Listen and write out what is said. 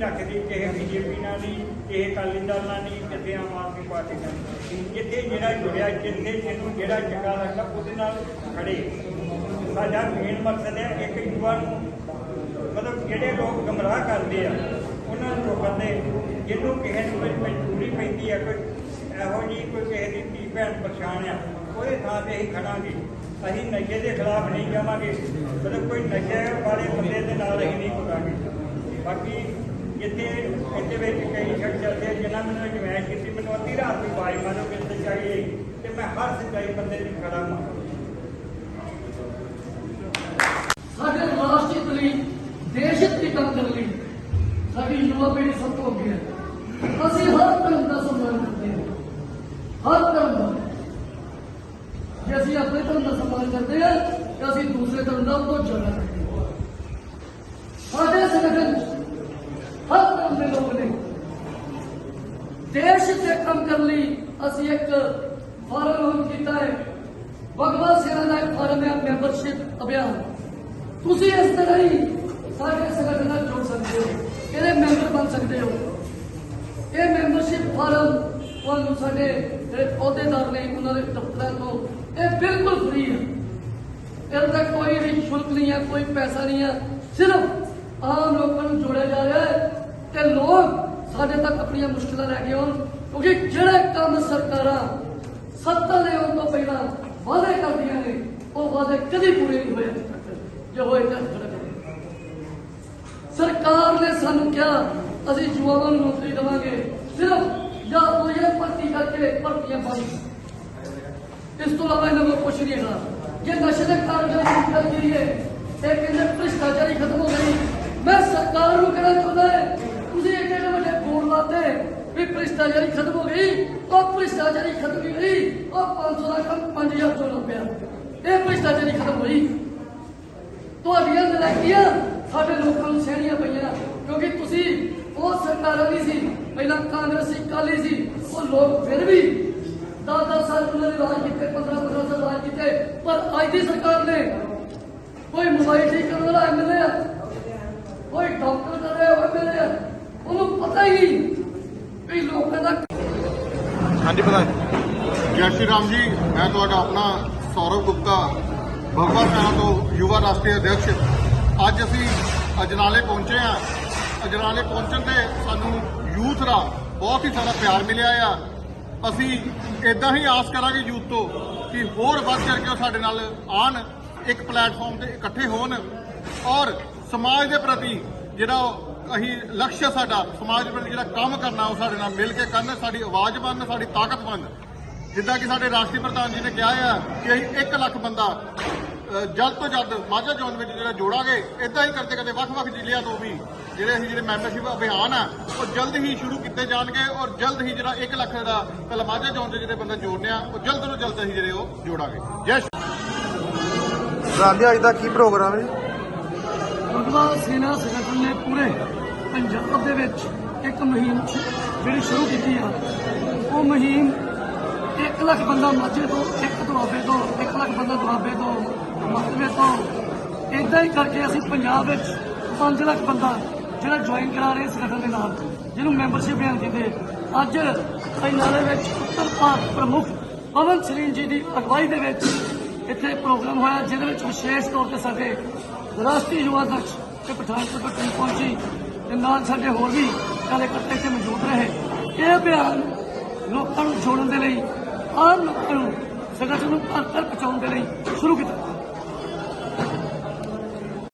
ਰੱਖਦੀ ਚਾਹੇ ਬੀਜੇਪੀ ਨਾਲ ਨਹੀਂ ਚਾਹੇ ਅਕਾਲੀ ਦਲ ਨਾਲ ਨਹੀਂ ਕਿਤੇ ਆਮ ਆਦਮੀ ਪਾਰਟੀ ਨਾਲ ਜਿੱਥੇ ਜਿਹੜਾ ਜੁੜਿਆ, ਜਿੱਥੇ ਜਿਹਨੂੰ ਜਿਹੜਾ ਚੰਗਾ ਲੱਗਦਾ, ਉਹਦੇ ਨਾਲ ਖੜੇ। ਸਾਡਾ ਮੇਨ ਮਕਸਦ ਹੈ ਇੱਕ ਯੁਵਾ ਨੂੰ, ਮਤਲਬ ਜਿਹੜੇ ਲੋਕ ਗਮਰਾਹ ਕਰਦੇ ਆ, ਉਹਨਾਂ ਨੂੰ ਰੋਕਣ ਦੇ। ਜਿਹਨੂੰ ਕਿਸੇ ਨੂੰ ਕੋਈ ਮਜਬੂਰੀ ਪੈਂਦੀ ਆ, ਕੋਈ ਇਹੋ ਜਿਹੀ ਕੋਈ ਕਿਸੇ ਦੀ ਧੀ ਭੈਣ ਪਰੇਸ਼ਾਨ ਆ, ਉਹਦੇ ਥਾਂ ਤੇ ਅਸੀਂ ਖੜਾਂਗੇ। ਅਸੀਂ ਨਸ਼ੇ ਦੇ ਖਿਲਾਫ ਨਹੀਂ ਜਾਵਾਂਗੇ। ਮਤਲਬ ਕੋਈ ਨਸ਼ੇ ਵਾਲੇ ਬੰਦੇ ਦੇ ਨਾਲ ਅਸੀਂ ਨਹੀਂ ਖੜਾਂਗੇ ਬਾਕੀ ਜਿੱਥੇ ਇਹਦੇ ਵਿੱਚ ਕਈ ਸ਼ਖਸ ਚੱਲਦੇ ਆ, ਜਿਨ੍ਹਾਂ ਮੈਨੂੰ ਅਜਮਾਇਸ਼ ਕੀਤੀ ਮੈਨੂੰ ਅੱਧੀ ਰਾਤ ਨੂੰ ਆਵਾਜ਼ ਮਾਰੋ ਕਿ ਸੱਚਾਈ ਹੈ ਤੇ ਮੈਂ ਹਰ ਸੱਚਾਈ ਬੰਦੇ ਦੀ ਖੜਾ ਹਾਂ। ਸਾਡੇ ਰਾਸ਼ਟਰ ਹਿੱਤ ਲਈ ਦੇਸ਼ ਹਿੱਤ ਲਈ ਕੰਮ ਕਰਨ ਲਈ ਸਾਡੀ ਯੁਵਾ ਪੀੜ੍ਹੀ ਸਭ ਤੋਂ ਅੱਗੇ ਹੈ। ਅਸੀਂ ਹਰ ਧਰਮ ਦਾ ਸਨਮਾਨ ਕਰਦੇ ਹਾਂ। ਹਰ ਧਰਮ ਦਾ। ਜੇ ਅਸੀਂ ਆਪਣੇ ਧਰਮ ਦਾ ਸਨਮਾਨ ਕਰਦੇ ਹਾਂ ਤਾਂ ਅਸੀਂ ਦੂਸਰੇ ਧਰਮ ਦਾ ਉਹ ਤੋਂ ਜ਼ਿਆਦਾ ਕਰਦੇ ਹਾਂ। ਸਾਡੇ ਸੰਗਠਨ 'ਚ ਹਰ ਧਰਮ ਦੇ ਲੋਕ ਨੇ ਦੇਸ਼ ਤੇ ਕੰਮ ਕਰਨ ਲਈ ਅਸੀਂ ਇੱਕ ਫਾਰਮ ਲਾਂਚ ਕੀਤਾ ਹੈ। ਭਗਵਤ ਸੇਨਾ ਦਾ ਇੱਕ ਫਾਰਮ ਹੈ ਮੈਂਬਰਸ਼ਿਪ ਅਭਿਆਨ। ਤੁਸੀਂ ਇਸ ਤਰ੍ਹਾਂ ਹੀ ਸਾਡੇ ਸੰਗਠਨ ਨਾਲ ਜੁੜ ਸਕਦੇ ਹੋ, ਇਹਦੇ ਮੈਂਬਰ ਬਣ ਸਕਦੇ ਹੋ। ਇਹ ਮੈਂਬਰਸ਼ਿਪ ਫਾਰਮ ਤੁਹਾਨੂੰ ਸਾਡੇ ਜਿਹੜੇ ਅਹੁਦੇਦਾਰ ਨੇ, ਉਹਨਾਂ ਦੇ ਦਫ਼ਤਰਾਂ ਤੋਂ ਇਹ ਬਿਲਕੁਲ ਫ੍ਰੀ ਹੈ। ਇਹਦਾ ਕੋਈ ਵੀ ਸ਼ੁਲਕ ਨਹੀਂ ਹੈ, ਕੋਈ ਪੈਸਾ ਨਹੀਂ ਹੈ, ਸਿਰਫ ਆਮ ਲੋਕਾਂ ਨੂੰ ਜੋੜਿਆ ਜਾ ਰਿਹਾ ਹੈ ਤੇ ਲੋਕ ਸਾਡੇ ਤੱਕ ਆਪਣੀਆਂ ਮੁਸ਼ਕਲਾਂ ਲੈ ਕੇ ਆਉਣ ਕਿਉਂਕਿ ਜਿਹੜੇ ਕੰਮ ਸਰਕਾਰਾਂ ਸੱਤਾ ਦੇ ਆਉਣ ਤੋਂ ਪਹਿਲਾਂ ਵਾਅਦੇ ਕਰਦੀਆਂ ਨੇ, ਉਹ ਵਾਅਦੇ ਕਦੀ ਪੂਰੇ ਨਹੀਂ ਹੋਏ ਅੱਜ ਤੱਕ। ਜੇ ਹੋਏ ਤਾਂ ਖੜਾ ਕਰੇ ਸਰਕਾਰ ਨੇ ਸਾਨੂੰ ਕਿਹਾ, ਅਸੀਂ ਜਵਾਨਾਂ ਨੂੰ ਨੌਕਰੀ ਦੇਵਾਂਗੇ। ਸਿਰਫ ਜਾਂ ਉਹ ਇਹ ਭਰਤੀ ਕਰਕੇ ਭਰਤੀਆਂ ਬੰਦ ਇਸ ਤੋਂ ਇਲਾਵਾ ਇਹਨਾਂ ਕੋਲ ਕੁਛ ਨਹੀਂ ਹੈਗਾ। ਜੇ ਨਸ਼ੇ ਦੇ ਕਾਰਜਾਂ ਦੀ ਗੱਲ ਕਰੀਏ ਇਹ ਕਹਿੰਦੇ ਭ੍ਰਿਸ਼ਟਾਚਾਰੀ ਖਤਮ ਹੋ ਗਈ। ਮੈਂ ਸਰਕਾਰ ਨੂੰ ਕਹਿਣਾ ਚਾਹੁੰਦਾ ਹੈ ਤੁਸੀਂ ਏਡੇ ਏਡੇ ਵੱਡੇ ਬੋਰਡ ਲਾਤੇ ਵੀ ਭ੍ਰਿਸ਼ਟਾਚਾਰੀ ਖਤਮ ਹੋ ਗਈ, ਉਹ ਭ੍ਰਿਸ਼ਟਾਚਾਰੀ ਖਤਮ ਨਹੀਂ ਹੋਈ, ਉਹ 500 ਦਾ ਕੰਮ 5000 ਚੋਂ ਲੱਭਿਆ ਇਹ ਭ੍ਰਿਸ਼ਟਾਚਾਰੀ ਖਤਮ ਹੋਈ। ਤੁਹਾਡੀਆਂ ਨਲਾਇਕੀਆਂ ਸਾਡੇ ਲੋਕਾਂ ਨੂੰ ਸਹਿਣੀਆਂ ਪਈਆਂ, ਕਿਉਂਕਿ ਤੁਸੀਂ ਉਹ ਸਰਕਾਰਾਂ ਨਹੀਂ ਸੀ, ਪਹਿਲਾਂ ਕਾਂਗਰਸੀ ਕਾਲੀ ਸੀ, ਉਹ ਲੋਕ ਫਿਰ ਵੀ 10-10 ਸਾਲ ਉਹਨਾਂ ਨੇ ਰਾਜ ਕੀਤੇ 15-15 ਸਾਲ ਰਾਜ ਕੀਤੇ, ਪਰ ਅੱਜ ਦੀ ਸਰਕਾਰ ਨੇ ਕੋਈ ਮੋਬਾਈਲ ਠੀਕ ਕਰਨ ਵਾਲਾ ਐਮਐਲਏ ਆ ਕੋਈ ਡਾਕਟਰ ਕਰ ਰਿਹਾ ਐਮਐਲਏ ਆ ਉਹਨੂੰ ਪਤਾ ਹੀ ਨਹੀਂ ਵੀ ਲੋਕਾਂ ਦਾ ਹਾਂਜੀ, ਪ੍ਰਧਾਨ ਜੈ। ਸ਼੍ਰੀ ਰਾਮ ਜੀ, ਮੈਂ ਤੁਹਾਡਾ ਆਪਣਾ ਸੌਰਵ ਗੁਪਤਾ ਭਗਵਤ ਸੈਨਾ ਤੋਂ ਯੁਵਾ ਰਾਸ਼ਟਰੀ ਅਧਿਕਸ਼ ਅੱਜ ਅਸੀਂ ਅਜਨਾਲੇ ਪਹੁੰਚੇ ਆ ਅਜਨਾਲੇ ਪਹੁੰਚਣ ਤੇ ਸਾਨੂੰ ਯੂਥ ਦਾ ਬਹੁਤ ਹੀ ਸਾਰਾ ਪਿਆਰ ਮਿਲਿਆ ਆ। ਅਸੀਂ ਇਦਾਂ ਹੀ ਆਸ ਕਰਾਂਗੇ ਯੂਥ ਤੋਂ ਕਿ ਹੋਰ ਵੱਧ ਕਰਕੇ ਉਹ ਸਾਡੇ ਨਾਲ ਆਣ ਇੱਕ ਪਲੇਟਫਾਰਮ ਤੇ ਇਕੱਠੇ ਹੋਣ ਔਰ ਸਮਾਜ ਦੇ ਪ੍ਰਤੀ ਜਿਹੜਾ ਉਹ ਅਸੀਂ ਲਕਸ਼ ਹੈ ਸਾਡਾ ਸਮਾਜ ਪ੍ਰਤੀ ਜਿਹੜਾ ਕੰਮ ਕਰਨਾ ਉਹ ਸਾਡੇ ਨਾਲ ਮਿਲ ਕੇ ਕਰਨ ਸਾਡੀ ਆਵਾਜ਼ ਬਣਨ ਸਾਡੀ ਤਾਕਤ ਬਣਨ ਜਿੱਦਾਂ ਕਿ ਸਾਡੇ ਰਾਸ਼ਟਰੀ ਪ੍ਰਧਾਨ ਜੀ ਨੇ ਕਿਹਾ ਆ ਕਿ ਅਸੀਂ 1 ਲੱਖ ਬੰਦਾ ਜਲਦ ਤੋਂ ਜਲਦ ਮਾਝਾ ਜ਼ੋਨ ਵਿੱਚ ਜਿਹੜਾ ਜੋੜਾਂਗੇ ਇਦਾਂ ਹੀ ਕਰਦੇ ਕਰਦੇ ਵੱਖ-ਵੱਖ ਜ਼ਿਲ੍ਹਿਆਂ ਤੋਂ ਵੀ ਜਿਹੜੇ ਅਸੀਂ ਜਿਹੜੇ ਮੈਂਬਰਸ਼ਿਪ ਅਭਿਆਨ ਆ ਉਹ ਜਲਦ ਹੀ ਸ਼ੁਰੂ ਕੀਤੇ ਜਾਣਗੇ ਔਰ ਜਲਦ ਹੀ ਜਿਹੜਾ 1 ਲੱਖ ਦਾ ਪਹਿਲਾਂ ਮਾਝਾ ਜ਼ੋਨ ਦੇ ਜਿਹੜੇ ਬੰਦੇ ਜੋੜਨੇ ਆ ਉਹ ਜਲਦ ਤੋਂ ਜਲਦ ਅਸੀਂ ਜਿਹੜੇ ਉਹ ਜੋੜਾਂਗੇ। ਜੈ ਸ਼੍ਰੀ ਅੱਜ ਦਾ ਕੀ ਪ੍ਰੋਗਰਾਮ ਹੈ ਜੀ? ਭਗਵਾ ਸੇਨਾ ਸੰਗਠਨ ਨੇ ਪੂਰੇ ਪੰਜਾਬ ਦੇ ਵਿੱਚ ਇੱਕ ਮੁਹਿੰਮ ਜਿਹੜੀ ਸ਼ੁਰੂ ਕੀਤੀ ਆ, ਉਹ ਮੁਹਿੰਮ 1 ਲੱਖ ਬੰਦਾ ਮਾਝੇ ਤੋਂ, ਇੱਕ ਦੁਆਬੇ ਤੋਂ 1 ਲੱਖ ਬੰਦਾ ਦੁਆਬੇ ਤੋਂ ਮਸਤਵੇ ਤੋਂ। ਇਦਾਂ ਹੀ ਕਰਕੇ ਅਸੀਂ ਪੰਜਾਬ ਵਿੱਚ 5 ਲੱਖ ਬੰਦਾ ਜਿਹੜਾ ਜੁਆਇਨ ਕਰਾ ਰਹੇ ਸੰਗਠਨ ਦੇ ਨਾਲ, ਜਿਹਨੂੰ ਮੈਂਬਰਸ਼ਿਪ ਬਿਆਨ ਕਹਿੰਦੇ ਅੱਜ ਨਾਲੇ ਵਿੱਚ ਉੱਤਰ ਭਾਰਤ ਪ੍ਰਮੁੱਖ ਪਵਨ ਸਰੀਨ ਜੀ ਦੀ ਅਗਵਾਈ ਦੇ ਵਿੱਚ ਇੱਥੇ ਪ੍ਰੋਗਰਾਮ ਹੋਇਆ, ਜਿਹਦੇ ਵਿੱਚ ਵਿਸ਼ੇਸ਼ ਤੌਰ ਤੇ ਸਾਡੇ ਰਾਸ਼ਟਰੀ ਯੁਵਾ ਅਧਿਕਸ਼ ਤੇ ਪਠਾਨਕੋਟ ਟੀਮ ਪਹੁੰਚੀ ਤੇ ਨਾਲ ਸਾਡੇ ਹੋਰ ਵੀ ਕਾਰਜਕਰਤਾ ਇੱਥੇ ਮੌਜੂਦ ਰਹੇ। ਇਹ ਅਭਿਆਨ ਲੋਕਾਂ ਨੂੰ ਜੋੜਨ ਦੇ ਲਈ, ਆਮ ਲੋਕਾਂ ਨੂੰ ਸੰਗਠਨ ਨੂੰ ਘਰ ਤੱਕ ਪਹੁੰਚਾਉਣ ਦੇ ਲਈ ਸ਼ੁਰੂ ਕੀਤਾ।